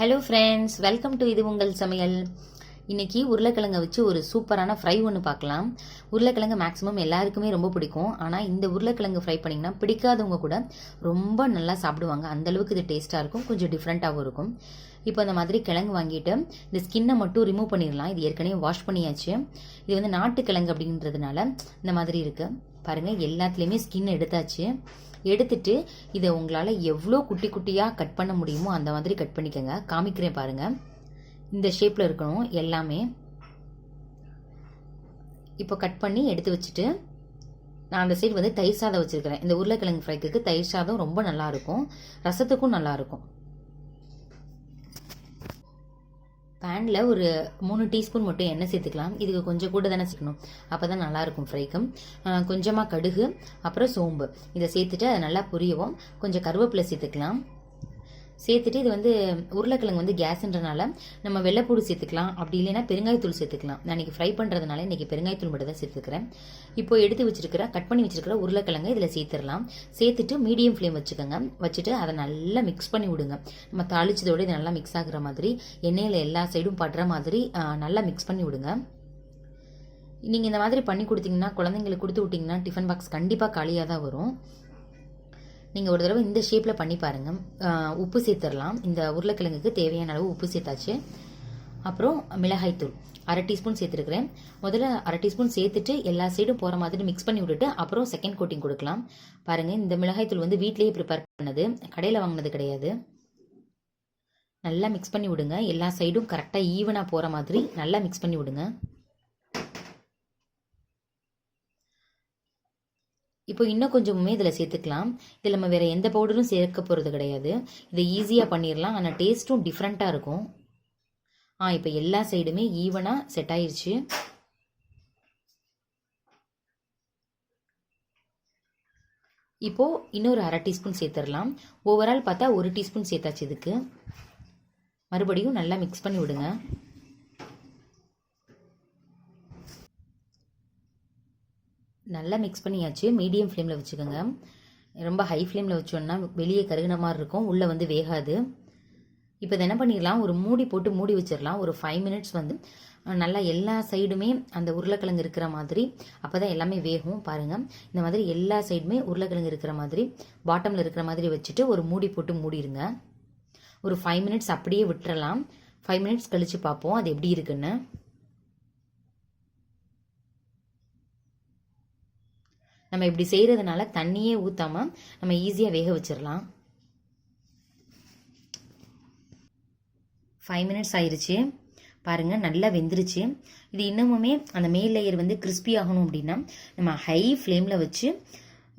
Hello friends welcome to இது உங்கள் சமையல். இன்றைக்கி உருளைக்கிழங்க வச்சு ஒரு சூப்பரான ஃப்ரை ஒன்று பார்க்கலாம். உருளைக்கிழங்கு மேக்ஸிமம் எல்லாருக்குமே ரொம்ப பிடிக்கும். ஆனால் இந்த உருளைக்கிழங்கு ஃப்ரை பண்ணிங்கன்னா பிடிக்காதவங்க கூட ரொம்ப நல்லா சாப்பிடுவாங்க. அந்த அளவுக்கு இது டேஸ்ட்டாக இருக்கும். கொஞ்சம் டிஃப்ரெண்ட்டாகவும் இருக்கும். இப்போ அந்த மாதிரி கிழங்கு வாங்கிட்டு இந்த ஸ்கின்னை மட்டும் ரிமூவ் பண்ணிடலாம். இது ஏற்கனவே வாஷ் பண்ணியாச்சு. இது வந்து நாட்டு கிழங்கு அப்படின்றதுனால இந்த மாதிரி இருக்குது பாருங்கள் எல்லாத்துலேயுமே ஸ்கின் எடுத்தாச்சு. எடுத்துட்டு இதை உங்களால் எவ்வளோ குட்டி குட்டியாக கட் பண்ண முடியுமோ அந்த மாதிரி கட் பண்ணிக்கோங்க. காமிக்கிறேன் பாருங்கள் இந்த ஷேப்பில் இருக்கணும் எல்லாமே. இப்போ கட் பண்ணி எடுத்து வச்சுட்டு நான் அந்த சைடு வந்து தயிர் சாதம் வச்சுருக்கிறேன். இந்த உருளைக்கிழங்கு ஃப்ரைக்கு தயிர் சாதம் ரொம்ப நல்லாயிருக்கும் ரசத்துக்கும் நல்லாயிருக்கும் பேனில் ஒரு மூணு டீஸ்பூன் மட்டும் எண்ணெய் சேர்த்துக்கலாம். இதுக்கு கொஞ்சம் கூட தானே சேர்க்கணும். அப்போ தான் நல்லாயிருக்கும் ஃப்ரைக்கும் கொஞ்சமாக கடுகு அப்புறம் சோம்பு. இதை சேர்த்துட்டு அதை நல்லா புரியவும். கொஞ்சம் கருவேப்பிலை சேர்த்துக்கலாம். சேர்த்துட்டு இது வந்து உருளைக்கிழங்கு வந்து கேஸ்ன்றனால நம்ம வெள்ளைப்பூடு சேர்த்துக்கலாம். அப்படி இல்லைன்னா பெருங்காயத்தூள் சேர்த்துக்கலாம். நான் இன்றைக்கி ஃப்ரை பண்ணுறதுனால இன்றைக்கி பெருங்காயத்தூள் மட்டும் தான் சேர்த்துக்கிறேன். இப்போ எடுத்து வச்சிருக்கிற கட் பண்ணி வச்சிருக்கிற உருளைக்கிழங்கு இதில் சேர்த்துடலாம். சேர்த்துட்டு மீடியம் ஃப்ளேம் வச்சுக்கோங்க. வச்சுட்டு அதை நல்லா மிக்ஸ் பண்ணி விடுங்க. நம்ம தாளிச்சதோடு இது நல்லா மிக்ஸ் ஆகுற மாதிரி எண்ணெயில் எல்லா சைடும் படுற மாதிரி நல்லா மிக்ஸ் பண்ணி விடுங்க. நீங்கள் இந்த மாதிரி பண்ணி கொடுத்தீங்கன்னா குழந்தைங்களுக்கு கொடுத்து விட்டிங்கன்னா டிஃபன் பாக்ஸ் கண்டிப்பாக காலியாக தான் வரும். நீங்கள் ஒரு தடவை இந்த ஷேப்பில் பண்ணி பாருங்கள் உப்பு சேர்த்துடலாம். இந்த உருளைக்கிழங்குக்கு தேவையான அளவு உப்பு சேர்த்தாச்சு. அப்புறம் மிளகாய்த்தூள் அரை டீஸ்பூன் சேர்த்துருக்குறேன். முதல்ல அரை டீஸ்பூன் சேர்த்துட்டு எல்லா சைடும் போகிற மாதிரி மிக்ஸ் பண்ணி விட்டுட்டு அப்புறம் செகண்ட் கோட்டிங் கொடுக்கலாம். பாருங்கள் இந்த மிளகாய்த்தூள் வந்து வீட்லேயே ப்ரிப்பேர் பண்ணது. கடையில் வாங்கினது கிடையாது. நல்லா மிக்ஸ் பண்ணி விடுங்க. எல்லா சைடும் கரெக்டாக ஈவனாக போகிற மாதிரி நல்லா மிக்ஸ் பண்ணி விடுங்க. இப்போ இன்னும் கொஞ்சமுமே இதில் சேர்த்துக்கலாம். இதில் நம்ம வேறு எந்த பவுடரும் சேர்க்க போகிறது கிடையாது. இதை ஈஸியாக பண்ணிடலாம் ஆனால் டேஸ்ட்டும் டிஃப்ரெண்ட்டாக இருக்கும். ஆ இப்போ எல்லா சைடுமே ஈவனாக செட் ஆயிடுச்சு இப்போது இன்னொரு அரை டீஸ்பூன் சேர்த்துடலாம் ஓவரால் பார்த்தா ஒரு டீஸ்பூன் சேர்த்தாச்சு இதுக்கு. மறுபடியும் நல்லா மிக்ஸ் பண்ணி விடுங்க. நல்லா மிக்ஸ் பண்ணியாச்சு. மீடியம் ஃப்ளேமில் வச்சுக்கோங்க. ரொம்ப ஹை ஃப்ளேமில் வச்சோன்னா வெளியே கருகின மாதிரி இருக்கும். உள்ளே வந்து வேகாது. இப்போ இதை என்ன பண்ணிடலாம்? ஒரு மூடி போட்டு மூடி வச்சிடலாம். ஒரு ஃபைவ் மினிட்ஸ் வந்து நல்லா எல்லா சைடுமே அந்த உருளைக்கிழங்கு இருக்கிற மாதிரி அப்போ தான் எல்லாமே வேகும். பாருங்கள் இந்த மாதிரி எல்லா சைடுமே உருளைக்கிழங்கு இருக்கிற மாதிரி பாட்டமில் இருக்கிற மாதிரி வச்சுட்டு ஒரு மூடி போட்டு மூடிடுங்க. ஒரு ஃபைவ் மினிட்ஸ் அப்படியே விட்டுறலாம். ஃபைவ் மினிட்ஸ் கழித்து பார்ப்போம். அது எப்படி இருக்குன்னு. நம்ம இப்படி செய்கிறதுனால தண்ணியே ஊற்றாமல் நம்ம ஈஸியாக வேக வச்சிடலாம். ஃபைவ் மினிட்ஸ் ஆயிடுச்சு பாருங்கள் நல்லா வெந்துருச்சு. இது இன்னமுமே அந்த மேல் லேயர் வந்து கிறிஸ்பி ஆகணும் அப்படின்னா நம்ம ஹை ஃப்ளேமில் வச்சு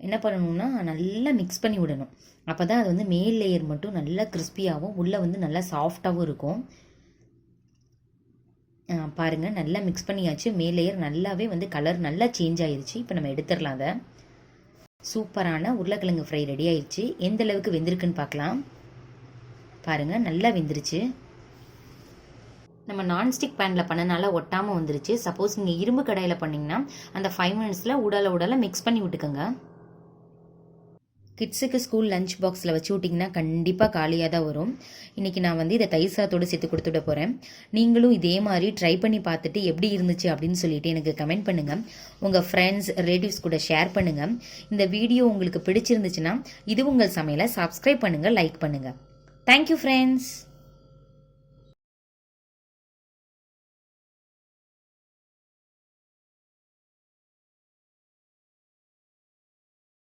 என்ன பண்ணணும்னா நல்லா மிக்ஸ் பண்ணி விடணும். அப்போ தான் அது வந்து மேல் லேயர் மட்டும் நல்லா கிறிஸ்பியாகவும் உள்ளே வந்து நல்லா சாஃப்டாகவும் இருக்கும். பாருங்கள் நல்லா மிக்ஸ் பண்ணியாச்சு. மேல் லேயர் நல்லாவே வந்து கலர் நல்லா சேஞ்ச் ஆயிடுச்சு இப்போ நம்ம எடுத்துடலாம் அதை. சூப்பரான உருளைக்கிழங்கு ஃப்ரை ரெடி ஆயிடுச்சு எந்த அளவுக்கு வெந்திருக்குன்னு பார்க்கலாம். பாருங்கள் நல்லா வெந்துருச்சு. நம்ம நான்ஸ்டிக் பேனில் பண்ணனால ஒட்டாமல் வந்துருச்சு. சப்போஸ் நீங்கள் இரும்பு கடையில் பண்ணிங்கன்னா அந்த ஃபைவ் மினிட்ஸில் உடலை உடலை மிக்ஸ் பண்ணி விட்டுக்கோங்க. கிட்ஸுக்கு ஸ்கூல் லஞ்ச் பாக்ஸில் வச்சு விட்டிங்கன்னா கண்டிப்பாக காலியாக தான் வரும். இன்றைக்கி நான் வந்து இதை தயிர் சாத்தோடு சேர்த்து கொடுத்துட போகிறேன் நீங்களும் இதே மாதிரி ட்ரை பண்ணி பார்த்துட்டு எப்படி இருந்துச்சு அப்படின்னு சொல்லிட்டு எனக்கு கமெண்ட் பண்ணுங்கள் உங்கள் ஃப்ரெண்ட்ஸ் ரிலேட்டிவ்ஸ் கூட ஷேர் பண்ணுங்கள் இந்த வீடியோ உங்களுக்கு பிடிச்சிருந்துச்சுன்னா இது உங்கள் சமையலை சப்ஸ்கிரைப் பண்ணுங்கள் லைக் பண்ணுங்கள் தேங்க்யூ ஃப்ரெண்ட்ஸ்